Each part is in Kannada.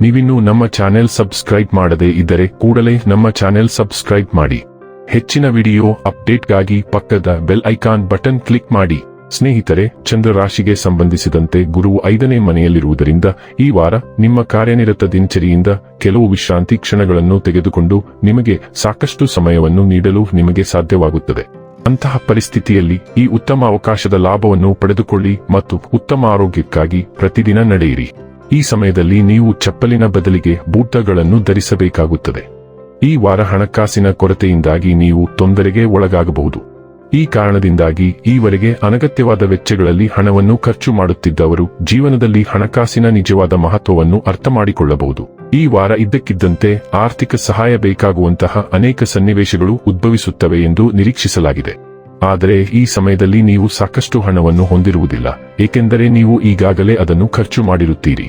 ನೀವಿನ್ನೂ ನಮ್ಮ ಚಾನೆಲ್ ಸಬ್ಸ್ಕ್ರೈಬ್ ಮಾಡದೇ ಇದ್ದರೆ ಕೂಡಲೇ ನಮ್ಮ ಚಾನೆಲ್ ಸಬ್ಸ್ಕ್ರೈಬ್ ಮಾಡಿ. ಹೆಚ್ಚಿನ ವಿಡಿಯೋ ಅಪ್ಡೇಟ್ಗಾಗಿ ಪಕ್ಕದ ಬೆಲ್ ಐಕಾನ್ ಬಟನ್ ಕ್ಲಿಕ್ ಮಾಡಿ. ಸ್ನೇಹಿತರೆ, ಚಂದ್ರರಾಶಿಗೆ ಸಂಬಂಧಿಸಿದಂತೆ ಗುರುವು ಐದನೇ ಮನೆಯಲ್ಲಿರುವುದರಿಂದ ಈ ವಾರ ನಿಮ್ಮ ಕಾರ್ಯನಿರತ ದಿನಚರಿಯಿಂದ ಕೆಲವು ವಿಶ್ರಾಂತಿ ಕ್ಷಣಗಳನ್ನು ತೆಗೆದುಕೊಂಡು ನಿಮಗೆ ಸಾಕಷ್ಟು ಸಮಯವನ್ನು ನೀಡಲು ನಿಮಗೆ ಸಾಧ್ಯವಾಗುತ್ತದೆ. ಅಂತಹ ಪರಿಸ್ಥಿತಿಯಲ್ಲಿ ಈ ಉತ್ತಮ ಅವಕಾಶದ ಲಾಭವನ್ನು ಪಡೆದುಕೊಳ್ಳಿ ಮತ್ತು ಉತ್ತಮ ಆರೋಗ್ಯಕ್ಕಾಗಿ ಪ್ರತಿದಿನ ನಡೆಯಿರಿ. ಈ ಸಮಯದಲ್ಲಿ ನೀವು ಚಪ್ಪಲಿನ ಬದಲಿಗೆ ಬೂಟಗಳನ್ನು ಧರಿಸಬೇಕಾಗುತ್ತದೆ. ಈ ವಾರ ಹಣಕಾಸಿನ ಕೊರತೆಯಿಂದಾಗಿ ನೀವು ತೊಂದರೆಗೆ ಒಳಗಾಗಬಹುದು. ಈ ಕಾರಣದಿಂದಾಗಿ ಈವರೆಗೆ ಅನಗತ್ಯವಾದ ವೆಚ್ಚಗಳಲ್ಲಿ ಹಣವನ್ನು ಖರ್ಚು ಮಾಡುತ್ತಿದ್ದವರು ಜೀವನದಲ್ಲಿ ಹಣಕಾಸಿನ ನಿಜವಾದ ಮಹತ್ವವನ್ನು ಅರ್ಥ ಮಾಡಿಕೊಳ್ಳಬಹುದು ಈ ವಾರ ಇದ್ದಕ್ಕಿದ್ದಂತೆ ಆರ್ಥಿಕ ಸಹಾಯ ಬೇಕಾಗುವಂತಹ ಅನೇಕ ಸನ್ನಿವೇಶಗಳು ಉದ್ಭವಿಸುತ್ತವೆ ಎಂದು ನಿರೀಕ್ಷಿಸಲಾಗಿದೆ. ಆದರೆ ಈ ಸಮಯದಲ್ಲಿ ನೀವು ಸಾಕಷ್ಟು ಹಣವನ್ನು ಹೊಂದಿರುವುದಿಲ್ಲ, ಏಕೆಂದರೆ ನೀವು ಈಗಾಗಲೇ ಅದನ್ನು ಖರ್ಚು ಮಾಡಿರುತ್ತೀರಿ.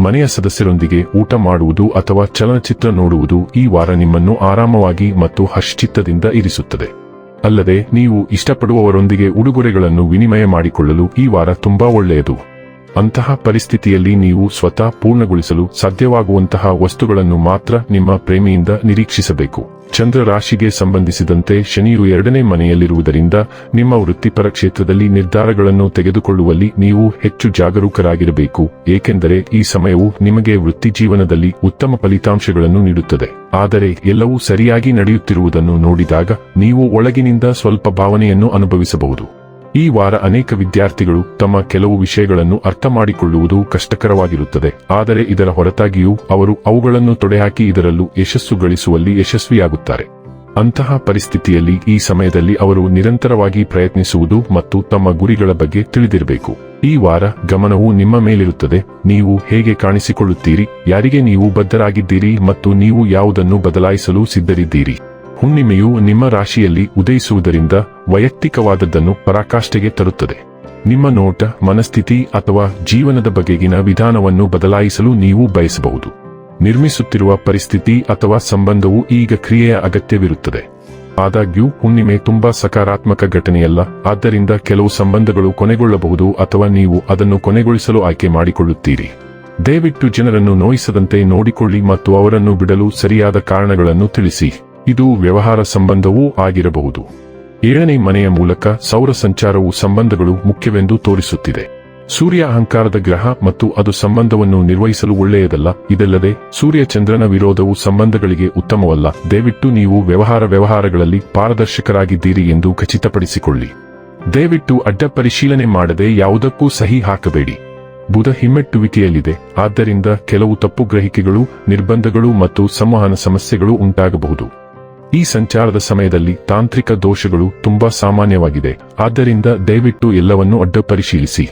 ಮನೆಯ ಸದಸ್ಯರೊಂದಿಗೆ ಊಟ ಮಾಡುವುದು ಅಥವಾ ಚಲನಚಿತ್ರ ನೋಡುವುದು ಈ ವಾರ ನಿಮ್ಮನ್ನು ಆರಾಮವಾಗಿ ಮತ್ತು ಹರ್ಷಚಿತ್ತದಿಂದ ಇರಿಸುತ್ತದೆ. ಅಲ್ಲದೆ, ನೀವು ಇಷ್ಟಪಡುವವರೊಂದಿಗೆ ಉಡುಗೊರೆಗಳನ್ನು ವಿನಿಮಯ ಮಾಡಿಕೊಳ್ಳಲು ಈ ವಾರ ತುಂಬಾ ಒಳ್ಳೆಯದು. ಅಂತಹ ಪರಿಸ್ಥಿತಿಯಲ್ಲಿ ನೀವು ಸ್ವತಃ ಪೂರ್ಣಗೊಳಿಸಲು ಸಾಧ್ಯವಾಗುವಂತಹ ವಸ್ತುಗಳನ್ನು ಮಾತ್ರ ನಿಮ್ಮ ಪ್ರೇಮಿಯಿಂದ ನಿರೀಕ್ಷಿಸಬೇಕು. ಚಂದ್ರ ರಾಶಿಗೆ ಸಂಬಂಧಿಸಿದಂತೆ ಶನಿಯು ಎರಡನೇ ಮನೆಯಲ್ಲಿರುವುದರಿಂದ ನಿಮ್ಮ ವೃತ್ತಿಪರ ಕ್ಷೇತ್ರದಲ್ಲಿ ನಿರ್ಧಾರಗಳನ್ನು ತೆಗೆದುಕೊಳ್ಳುವಲ್ಲಿ ನೀವು ಹೆಚ್ಚು ಜಾಗರೂಕರಾಗಿರಬೇಕು, ಏಕೆಂದರೆ ಈ ಸಮಯವು ನಿಮಗೆ ವೃತ್ತಿ ಜೀವನದಲ್ಲಿ ಉತ್ತಮ ಫಲಿತಾಂಶಗಳನ್ನು ನೀಡುತ್ತದೆ. ಆದರೆ ಎಲ್ಲವೂ ಸರಿಯಾಗಿ ನಡೆಯುತ್ತಿರುವುದನ್ನು ನೋಡಿದಾಗ ನೀವು ಒಳಗಿನಿಂದ ಸ್ವಲ್ಪ ಭಾವನೆಯನ್ನು ಅನುಭವಿಸಬಹುದು. ಈ ವಾರ ಅನೇಕ ವಿದ್ಯಾರ್ಥಿಗಳು ತಮ್ಮ ಕೆಲವು ವಿಷಯಗಳನ್ನು ಅರ್ಥ ಮಾಡಿಕೊಳ್ಳುವುದು ಕಷ್ಟಕರವಾಗಿರುತ್ತದೆ. ಆದರೆ ಇದರ ಹೊರತಾಗಿಯೂ ಅವರು ಅವುಗಳನ್ನು ತೊಡೆಹಾಕಿ ಇದರಲ್ಲೂ ಯಶಸ್ಸು ಗಳಿಸುವಲ್ಲಿ ಯಶಸ್ವಿಯಾಗುತ್ತಾರೆ. ಅಂತಹ ಪರಿಸ್ಥಿತಿಯಲ್ಲಿ ಈ ಸಮಯದಲ್ಲಿ ಅವರು ನಿರಂತರವಾಗಿ ಪ್ರಯತ್ನಿಸುವುದು ಮತ್ತು ತಮ್ಮ ಗುರಿಗಳ ಬಗ್ಗೆ ತಿಳಿದಿರಬೇಕು. ಈ ವಾರ ಗಮನವು ನಿಮ್ಮ ಮೇಲಿರುತ್ತದೆ. ನೀವು ಹೇಗೆ ಕಾಣಿಸಿಕೊಳ್ಳುತ್ತೀರಿ? ಯಾರಿಗೆ ನೀವು ಬದ್ಧರಾಗಿದ್ದೀರಿ ಮತ್ತು ನೀವು ಯಾವುದನ್ನು ಬದಲಾಯಿಸಲು ಸಿದ್ಧರಿದ್ದೀರಿ? ಹುಣ್ಣಿಮೆಯು ನಿಮ್ಮ ರಾಶಿಯಲ್ಲಿ ಉದಯಿಸುವುದರಿಂದ ವೈಯಕ್ತಿಕವಾದದ್ದನ್ನು ಪರಾಕಾಷ್ಠೆಗೆ ತರುತ್ತದೆ. ನಿಮ್ಮ ನೋಟ, ಮನಸ್ಥಿತಿ ಅಥವಾ ಜೀವನದ ಬಗೆಗಿನ ವಿಧಾನವನ್ನು ಬದಲಾಯಿಸಲು ನೀವು ಬಯಸಬಹುದು. ನಿರ್ಮಿಸುತ್ತಿರುವ ಪರಿಸ್ಥಿತಿ ಅಥವಾ ಸಂಬಂಧವು ಈಗ ಕ್ರಿಯೆಯ ಅಗತ್ಯವಿರುತ್ತದೆ. ಆದಾಗ್ಯೂ, ಹುಣ್ಣಿಮೆ ತುಂಬಾ ಸಕಾರಾತ್ಮಕ ಘಟನೆಯಲ್ಲ, ಆದ್ದರಿಂದ ಕೆಲವು ಸಂಬಂಧಗಳು ಕೊನೆಗೊಳ್ಳಬಹುದು ಅಥವಾ ನೀವು ಅದನ್ನು ಕೊನೆಗೊಳಿಸಲು ಆಯ್ಕೆ ಮಾಡಿಕೊಳ್ಳುತ್ತೀರಿ. ದಯವಿಟ್ಟು ಜನರನ್ನು ನೋಯಿಸದಂತೆ ನೋಡಿಕೊಳ್ಳಿ ಮತ್ತು ಅವರನ್ನು ಬಿಡಲು ಸರಿಯಾದ ಕಾರಣಗಳನ್ನು ತಿಳಿಸಿ. ಇದು ವ್ಯವಹಾರ ಸಂಬಂಧವೂ ಆಗಿರಬಹುದು. ಏಳನೇ ಮನೆಯ ಮೂಲಕ ಸೌರ ಸಂಚಾರವು ಸಂಬಂಧಗಳು ಮುಖ್ಯವೆಂದು ತೋರಿಸುತ್ತಿದೆ. ಸೂರ್ಯ ಅಹಂಕಾರದ ಗ್ರಹ ಮತ್ತು ಅದು ಸಂಬಂಧವನ್ನು ನಿರ್ವಹಿಸಲು ಒಳ್ಳೆಯದಲ್ಲ, ಇದಲ್ಲದೆ ಸೂರ್ಯ ಚಂದ್ರನ ವಿರೋಧವು ಸಂಬಂಧಗಳಿಗೆ ಉತ್ತಮವಲ್ಲ. ದಯವಿಟ್ಟು ನೀವು ವ್ಯವಹಾರ ವ್ಯವಹಾರಗಳಲ್ಲಿ ಪಾರದರ್ಶಕರಾಗಿದ್ದೀರಿ ಎಂದು ಖಚಿತಪಡಿಸಿಕೊಳ್ಳಿ. ದಯವಿಟ್ಟು ಅಡ್ಡ ಪರಿಶೀಲನೆ ಮಾಡದೆ ಯಾವುದಕ್ಕೂ ಸಹಿ ಹಾಕಬೇಡಿ. ಬುಧ ಹಿಮ್ಮೆಟ್ಟುವಿಕೆಯಲ್ಲಿದೆ, ಆದ್ದರಿಂದ ಕೆಲವು ತಪ್ಪು ಗ್ರಹಿಕೆಗಳು, ನಿರ್ಬಂಧಗಳು ಮತ್ತು ಸಂವಹನ ಸಮಸ್ಯೆಗಳು ಉಂಟಾಗಬಹುದು. ಈ ಸಂಚಾರದ ಸಮಯದಲ್ಲಿ ತಾಂತ್ರಿಕ ದೋಷಗಳು ತುಂಬಾ ಸಾಮಾನ್ಯವಾಗಿದೆ. ಆದ್ದರಿಂದ ದಯವಿಟ್ಟು ಎಲ್ಲವನ್ನೂ ಅಡ್ಡ ಪರಿಶೀಲಿಸಿ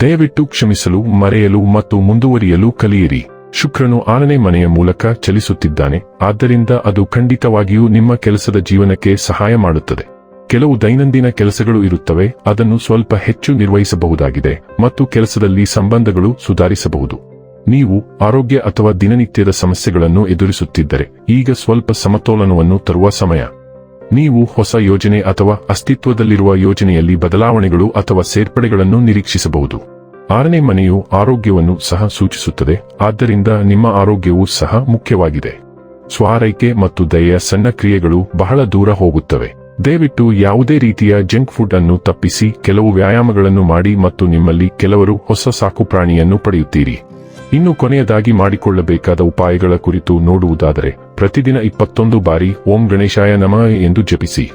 ದಯವಿಟ್ಟು ಕ್ಷಮಿಸಲು, ಮರೆಯಲು ಮತ್ತು ಮುಂದುವರಿಯಲು ಕಲಿಯಿರಿ. ಶುಕ್ರನು ಆರನೇ ಮನೆಯ ಮೂಲಕ ಚಲಿಸುತ್ತಿದ್ದಾನೆ. ಆದ್ದರಿಂದ ಅದು ಖಂಡಿತವಾಗಿಯೂ ನಿಮ್ಮ ಕೆಲಸದ ಜೀವನಕ್ಕೆ ಸಹಾಯ ಮಾಡುತ್ತದೆ. ಕೆಲವು ದೈನಂದಿನ ಕೆಲಸಗಳು ಇರುತ್ತವೆ, ಅದನ್ನು ಸ್ವಲ್ಪ ಹೆಚ್ಚು ನಿರ್ವಹಿಸಬಹುದಾಗಿದೆ ಮತ್ತು ಕೆಲಸದಲ್ಲಿ ಸಂಬಂಧಗಳು ಸುಧಾರಿಸಬಹುದು. ನೀವು ಆರೋಗ್ಯ ಅಥವಾ ದಿನನಿತ್ಯದ ಸಮಸ್ಯೆಗಳನ್ನು ಎದುರಿಸುತ್ತಿದ್ದರೆ, ಈಗ ಸ್ವಲ್ಪ ಸಮತೋಲನವನ್ನು ತರುವ ಸಮಯ. ನೀವು ಹೊಸ ಯೋಜನೆ ಅಥವಾ ಅಸ್ತಿತ್ವದಲ್ಲಿರುವ ಯೋಜನೆಯಲ್ಲಿ ಬದಲಾವಣೆಗಳು ಅಥವಾ ಸೇರ್ಪಡೆಗಳನ್ನು ನಿರೀಕ್ಷಿಸಬಹುದು. ಆರನೇ ಮನೆಯು ಆರೋಗ್ಯವನ್ನು ಸಹ ಸೂಚಿಸುತ್ತದೆ, ಆದ್ದರಿಂದ ನಿಮ್ಮ ಆರೋಗ್ಯವೂ ಸಹ ಮುಖ್ಯವಾಗಿದೆ. ಸ್ವಾರೈಕೆ ಮತ್ತು ದಯೆಯ ಸಣ್ಣ ಕ್ರಿಯೆಗಳು ಬಹಳ ದೂರ ಹೋಗುತ್ತವೆ. ದಯವಿಟ್ಟು ಯಾವುದೇ ರೀತಿಯ ಜಂಕ್ ಫುಡ್ ಅನ್ನು ತಪ್ಪಿಸಿ, ಕೆಲವು ವ್ಯಾಯಾಮಗಳನ್ನು ಮಾಡಿ ಮತ್ತು ನಿಮ್ಮಲ್ಲಿ ಕೆಲವರು ಹೊಸ ಸಾಕುಪ್ರಾಣಿಯನ್ನು ಪಡೆಯುತ್ತೀರಿ. ಇನ್ನು ಕೊನೆಯದಾಗಿ ಮಾಡಿಕೊಳ್ಳಬೇಕಾದ ಉಪಾಯಗಳ ಕುರಿತು ನೋಡುವುದಾದರೆ, ಪ್ರತಿದಿನ ಇಪ್ಪತ್ತೊಂದು ಬಾರಿ ಓಂ ಗಣೇಶಾಯ ನಮಃ ಎಂದು ಜಪಿಸಿ.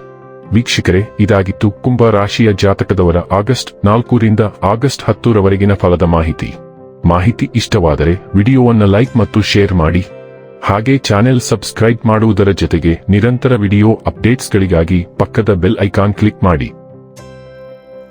ವೀಕ್ಷಕರೇ, ಇದಾಗಿತ್ತು ಕುಂಭ ರಾಶಿಯ ಜಾತಕದವರ ಆಗಸ್ಟ್ ನಾಲ್ಕರಿಂದ ಆಗಸ್ಟ್ ಹತ್ತರವರೆಗಿನ ಫಲದ ಮಾಹಿತಿ. ಮಾಹಿತಿ ಇಷ್ಟವಾದರೆ ವಿಡಿಯೋವನ್ನು ಲೈಕ್ ಮತ್ತು ಶೇರ್ ಮಾಡಿ. ಹಾಗೆ ಚಾನೆಲ್ ಸಬ್ಸ್ಕ್ರೈಬ್ ಮಾಡುವುದರ ಜೊತೆಗೆ ನಿರಂತರ ವಿಡಿಯೋ ಅಪ್ಡೇಟ್ಸ್ಗಳಿಗಾಗಿ ಪಕ್ಕದ ಬೆಲ್ ಐಕಾನ್ ಕ್ಲಿಕ್ ಮಾಡಿ.